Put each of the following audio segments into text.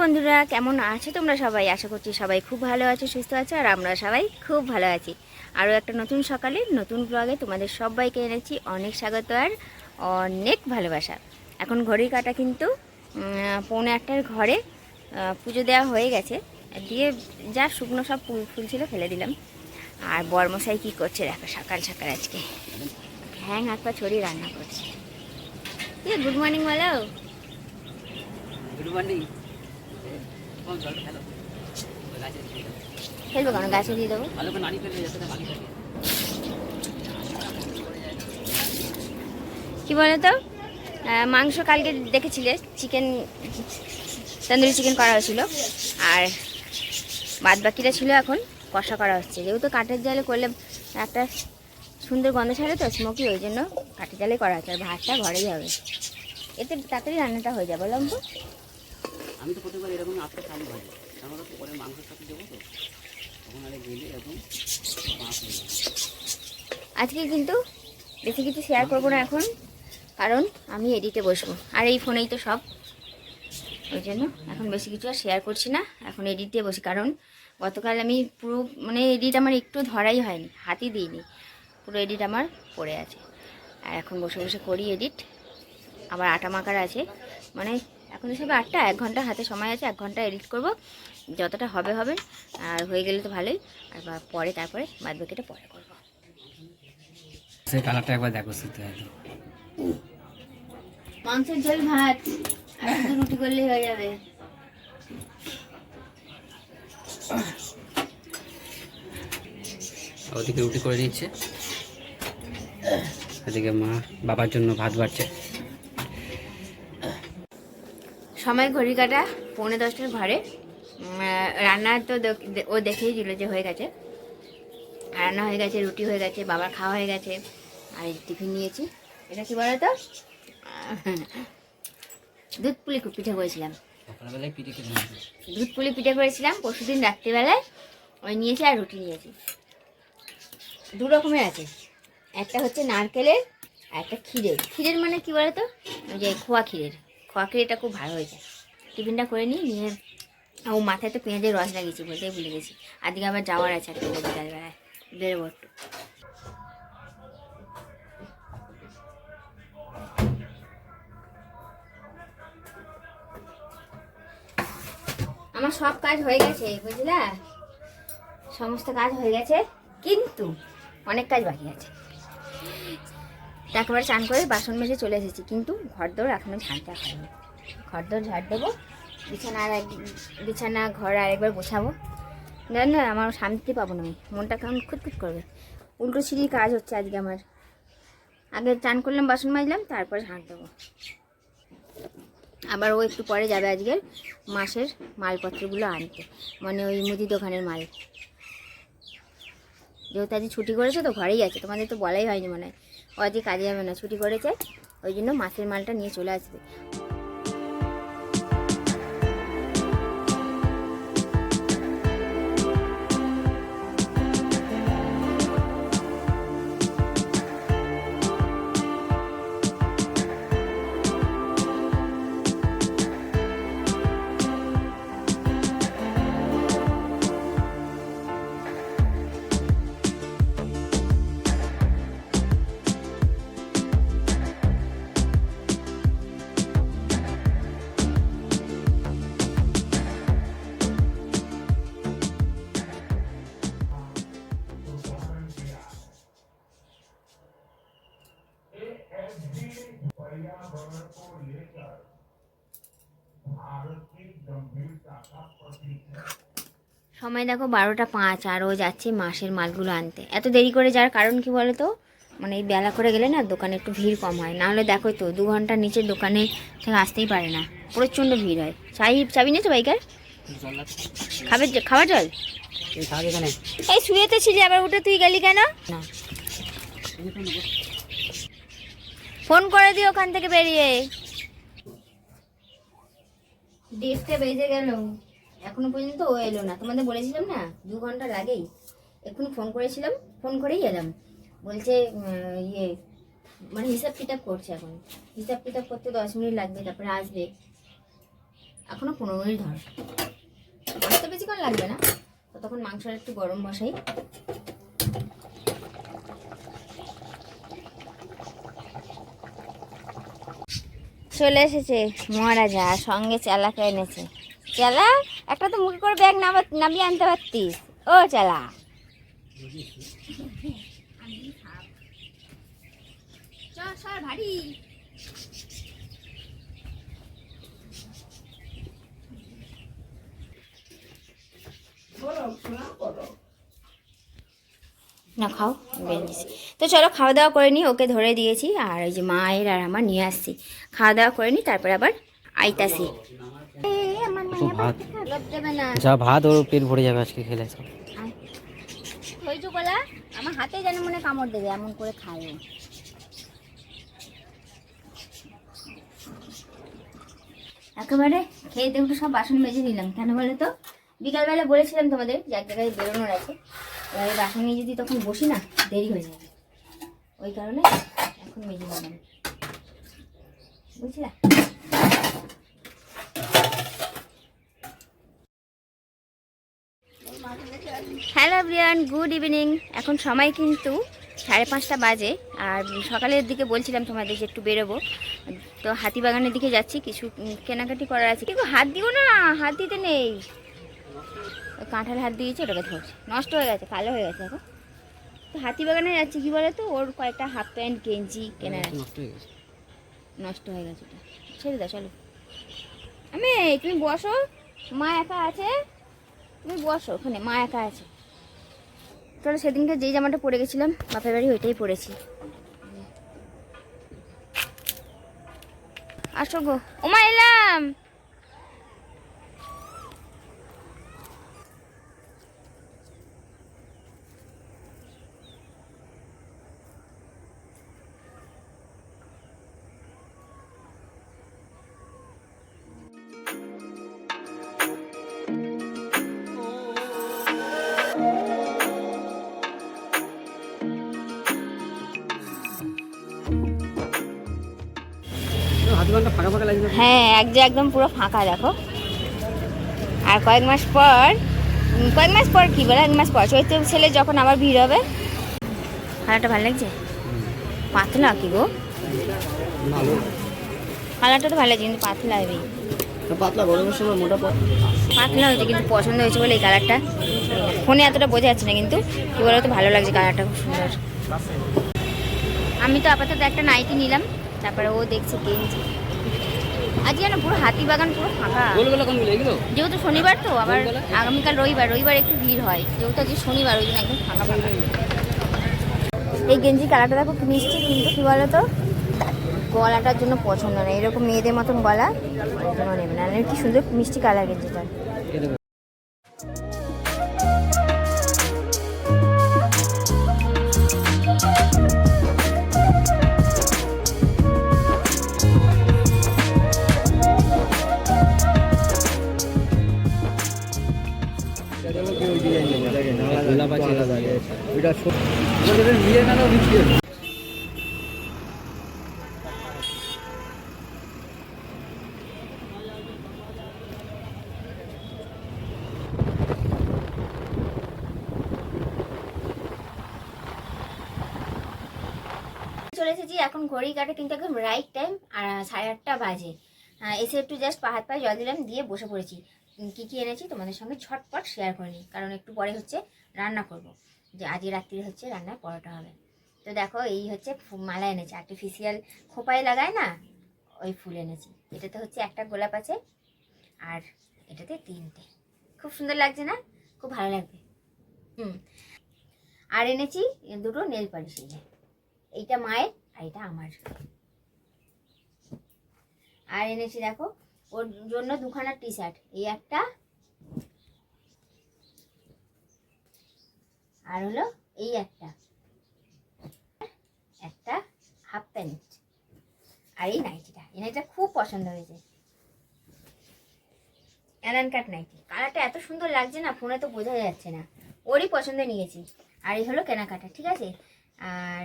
বন্ধুরা, কেমন আছো তোমরা সবাই? আশা করছি সবাই খুব ভালো আছো, সুস্থ আছো, আর আমরা সবাই খুব ভালো আছি। আরও একটা নতুন সকালে, নতুন ব্লগে তোমাদের সবাইকে এনেছি অনেক স্বাগত আর অনেক ভালোবাসা। এখন ঘড়ির কাটা কিন্তু পৌনে আটটার ঘরে পুজো দেওয়া হয়ে গেছে। দিয়ে যা শুকনো সব ফুল ফুল ছিল ফেলে দিলাম। আর বরমশাই কী করছে দেখো, সকাল সকাল আজকে। হ্যাং হাত পা ছড়িয়ে রান্না করছে। গুড মর্নিং বলো। গুড মর্নিং কোন জলটা খেলো গাছে দিয়ে দাও। ফেলব কেন দিয়ে দেবো কি বলো তো মাংস কালকে দেখেছিলে? চিকেন তন্দুরি চিকেন করা হয়েছিল। আর বাদ বাকিটা ছিল এখন কষা করা হচ্ছে। যেহেতু কাঠের জালে করলে একটা সুন্দর গন্ধ ছাড়ে তো স্মোকি ওই জন্য কাঠের জালে করা হচ্ছে। আর ভাতটা ঘরেই হবে। এতে তাড়াতাড়ি রান্নাটা হয়ে যাবে তো আমি তো প্রত্যেকবার এরকম আটটা চালু হয় আমরা তো পরে মাংসের সাথে দেবো তো। তখন আরে গেলে এরকম আজকে কিন্তু বেশি কিছু শেয়ার করব না এখন, কারণ আমি এডিটে বসবো। আর এই ফোনেই তো সব। ওই জন্য এখন বেশি কিছু আর শেয়ার করছি না, এখন এডিটে বসি। কারণ গতকাল আমি পুরো মানে এডিট আমার একটু ধরাই হয়নি, হাতই দিইনি। পুরো এডিট আমার পড়ে আছে। আর এখন বসে বসে করি এডিট আবার আটা মাখার আছে। মানে এখন হিসেবে আটটা এক ঘণ্টা হাতে সময় আছে এক ঘণ্টা এডিট করব। যতটা হবে হবে। আর হয়ে গেলে তো ভালোই। আর পরে তারপরে বাদ বাকিটা পরে করব। সেই কালারটা একবার দেখো শুতে মাংসের ঝোল ভাত। আর রুটি করলেই হয়ে যাবে। ওদিকে রুটি করে দিচ্ছে। এদিকে মা বাবার জন্য ভাত বাড়ছে। সময় ঘড়ি কাটা পৌনে দশটার ঘরে। রান্না তো ও দেখেই দিল যে হয়ে গেছে। রান্না হয়ে গেছে রুটি হয়ে গেছে বাবার খাওয়া হয়ে গেছে আর টিফিন নিয়েছি। এটা কি বলো তো দুধ পুলি পিঠে করেছিলাম। দুধ পুলি পিঠে করেছিলাম পরশু দিন রাত্রিবেলায় ওই নিয়েছি আর রুটি নিয়েছি। দু রকমের আছে। একটা হচ্ছে নারকেলের আর একটা ক্ষীরের। ক্ষীরের মানে কি বলো তো ওই যে খোয়া ক্ষীরের। খোয়া ক্ষীরেটা খুব ভালো হয়েছে। টিফিনটা করে নিই, নিয়ে ও মাথায় তো পেঁয়াজের রস লাগিয়েছি বলতেই ভুলে গেছি। আজকে আবার যাওয়ার আছে একটা বিকালবেলায় বেরোবো একটু আমার সব কাজ হয়ে গেছে, বুঝলা? সমস্ত কাজ হয়ে গেছে, কিন্তু অনেক কাজ বাকি আছে। একবার চান করে বাসন মেজে চলে এসেছি, কিন্তু ঘরদোর এখনও ঝাঁটটা হয়নি। ঘরদোর ঝাড় দেবো, বিছানা আর এক, বিছানা, ঘর আর একবার গোছাবো। জান না, আমার শান্তি পাবো না আমি, মনটা কেমন খুঁতখুত করবে। উল্টো সিঁড়ির কাজ হচ্ছে আজকে আমার। আগে চান করলাম, বাসন মাজলাম, তারপর ঝাঁট দেবো। আবার ও একটু পরে যাবে আজকের মাসের মালপত্রগুলো আনতে মানে ওই মুদি দোকানের মাল। যেহেতু আজকে ছুটি করেছে, তো ঘরেই আছে, তোমাদের তো বলাই হয়নি মনে হয়। ও আজকে কাজে যাবে না ছুটি করেছে ওই জন্য মাছের মালটা নিয়ে চলে আসবে। সময় দেখো বারোটা পাঁচ আর ও যাচ্ছে মাসের মালগুলো আনতে। এত দেরি করে যাওয়ার কারণ কি বলো তো মানে এই বেলা করে গেলে না দোকানে একটু ভিড় কম হয়। নাহলে দেখো তো দু ঘণ্টার নিচে দোকানে থেকে আসতেই পারে না। প্রচণ্ড ভিড় হয়। চাই চাবি নিয়েছো বাইকার জল? লাগছে খাবে খাবার জল এই শুয়েতে ছিলি আবার উঠে তুই গেলি কেন? না। ফোন করে দিও ওখান থেকে বেরিয়ে। দেড়টা বেজে গেল। এখনও পর্যন্ত ও এলো না। তোমাদের বলেছিলাম না, দু ঘণ্টা লাগেই এক্ষুনি ফোন করেছিলাম, ফোন করেই এলাম। বলছে ইয়ে মানে হিসাব কিতাব করছে এখন। হিসাব কিতাব করতে দশ মিনিট লাগবে, তারপরে আসবে। এখনও পনেরো মিনিট ধর। আসতে বেশিক্ষণ লাগবে না। তো তখন মাংসটা একটু গরম বসাই। চলে এসেছে। মহারাজা আর সঙ্গে চালাকে এনেছে। চালা একটা তো মুখে করে ব্যাগ নামা নামিয়ে আনতে পারতিস। ও চালা। ভারী। না খাও বেরিয়েছি তো চলো খাওয়া দাওয়া করে নিই ওকে ধরে দিয়েছি। আর ওই যে মায়ের আর আমার নিয়ে আসছি। খাওয়া দাওয়া করে নিই তারপরে আবার আইতাছি। ভাত। না যা ভাত ওর পেট ভরে যাবে আজকে খেলে সব আমার হাতে যেন মনে কামড় দেবে এমন করে খায় একেবারে খেয়ে দেখব সব বাসন মেজে নিলাম। কেন বলে তো? বিকালবেলা বলেছিলাম তোমাদের যে এক জায়গায় বেরোনোর আছে। এবার বাসন যদি তখন বসি না, দেরি হয়ে যাবে ওই কারণে এখন মেজে নিলাম বুঝলা? হ্যালো ব্রিয়ান গুড ইভিনিং এখন সময় কিন্তু সাড়ে পাঁচটা বাজে, আর সকালের দিকে বলছিলাম তোমাদের যে একটু বেরোবো। তো হাতিবাগানের দিকে যাচ্ছি, কিছু কেনাকাটি করার আছে। কিন্তু হাত দিব না, হাত দিতে নেই। কাঁঠাল হাত দিয়েছে ওটাকে ধরছে। নষ্ট হয়ে গেছে কালো হয়ে গেছে এখন। তো হাতিবাগানে যাচ্ছি কী বলো তো ওর কয়েকটা হাফ প্যান্ট গেঞ্জি কেনার আছে নষ্ট হয়ে গেছে। নষ্ট হয়ে গেছে ওটা। ছেড়ে দাও চলো। আমি তুমি বসো। মা একা আছে? তুমি বসো ওখানে মা একা আছে। চলো সেদিনকে যেই জামাটা পরে গেছিলাম বাপের বাড়ি ওইটাই পরেছি। আসো গো। ওমা এলাম! হ্যাঁ এক যে একদম পুরো ফাঁকা দেখো। আর কয়েক মাস পর কয়েক মাস পর কি বলে? এক মাস পর। চৈত্র ছেলে যখন আবার ভিড় হবে কালারটা ভালো লাগছে? পাতলা কি গো? কালারটা তো ভালো লাগছে কিন্তু পাতলা হবে। পাতলা গরমের সময় মোটা পাতলা পাতলা হয়েছে কিন্তু পছন্দ হয়েছে বলে এই কালারটা। ফোনে এতটা বোঝা যাচ্ছে না কিন্তু কি বলো তো ভালো লাগছে কালারটা খুব সুন্দর। আমি তো আপাতত একটা নাইটি নিলাম তারপরে ও দেখছে গেঞ্জি আজকে না পুরো হাতি বাগান পুরো ফাঁকা। গোলবেলা কোন এগুলো যেহেতু শনিবার তো আবার আগামীকাল রবিবার রবিবার একটু ভিড় হয়। যেহেতু আজকে শনিবার ওই জন্য একদম ফাঁকা ফাঁকা। এই গেঞ্জি কালারটা দেখো মিষ্টি কিন্তু কি বলো তো? গলাটার জন্য পছন্দ না এরকম মেয়েদের মতন গলা নেবে না। কি সুন্দর মিষ্টি কালার গেঞ্জিটা। এটা মিলে না বিক্রি চলে এসেছি এখন ঘড়ি কাটে কিন্তু একদম রাইট টাইম আর সাড়ে আটটা বাজে। এসে একটু জাস্ট পা হাত পায়ে জল দিলাম, দিয়ে বসে পড়েছি। কি কি এনেছি তোমাদের সঙ্গে ঝটপট শেয়ার করে নিই, কারণ একটু পরে হচ্ছে রান্না করব। যে আজকে রাত্রি হচ্ছে রান্নার পরোটা হবে। তো দেখো এই হচ্ছে মালা এনেছি। আর্টিফিশিয়াল খোপায় লাগায় না? ওই ফুল এনেছি। এটাতে হচ্ছে একটা গোলাপ আছে আর এটাতে তিনটে। খুব সুন্দর লাগছে না? খুব ভালো লাগবে হুম। আর এনেছি দুটো নেল পালিশ এই এইটা মায়ের আর এটা আমার। আর এনেছি দেখো, ওর জন্য দুখানা টি শার্ট এই একটা আর হলো এই একটা। একটা হাফ প্যান্ট আর এই নাইটিটা এই নাইটিটা খুব পছন্দ হয়েছে। অ্যালান কাট নাইটি কালারটা এত সুন্দর লাগছে না ফোনে তো বোঝা যাচ্ছে না। ওরই পছন্দ নিয়েছি। আর এই হলো কেনাকাটা, ঠিক আছে? আর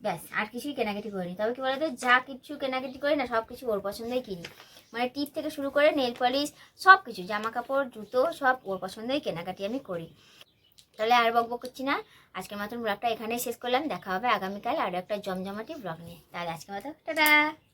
ব্যাস, আর কিছুই কেনাকাটি করিনি। তবে কি বলতো, যা কিছু কেনাকাটি করি না, সব কিছু ওর পছন্দই কিনি। মানে টিপ থেকে শুরু করে নেল পলিশ সব কিছু, জামা কাপড়, জুতো, সব ওর পছন্দই কেনাকাটি আমি করি। তাহলে আর বকবক করছি না। আজকের মতন ব্লগটা এখানেই শেষ করলাম। দেখা হবে আগামীকাল আরও একটা জমজমাটি ব্লগ নিয়ে। তাহলে আজকের মতো, টাটা।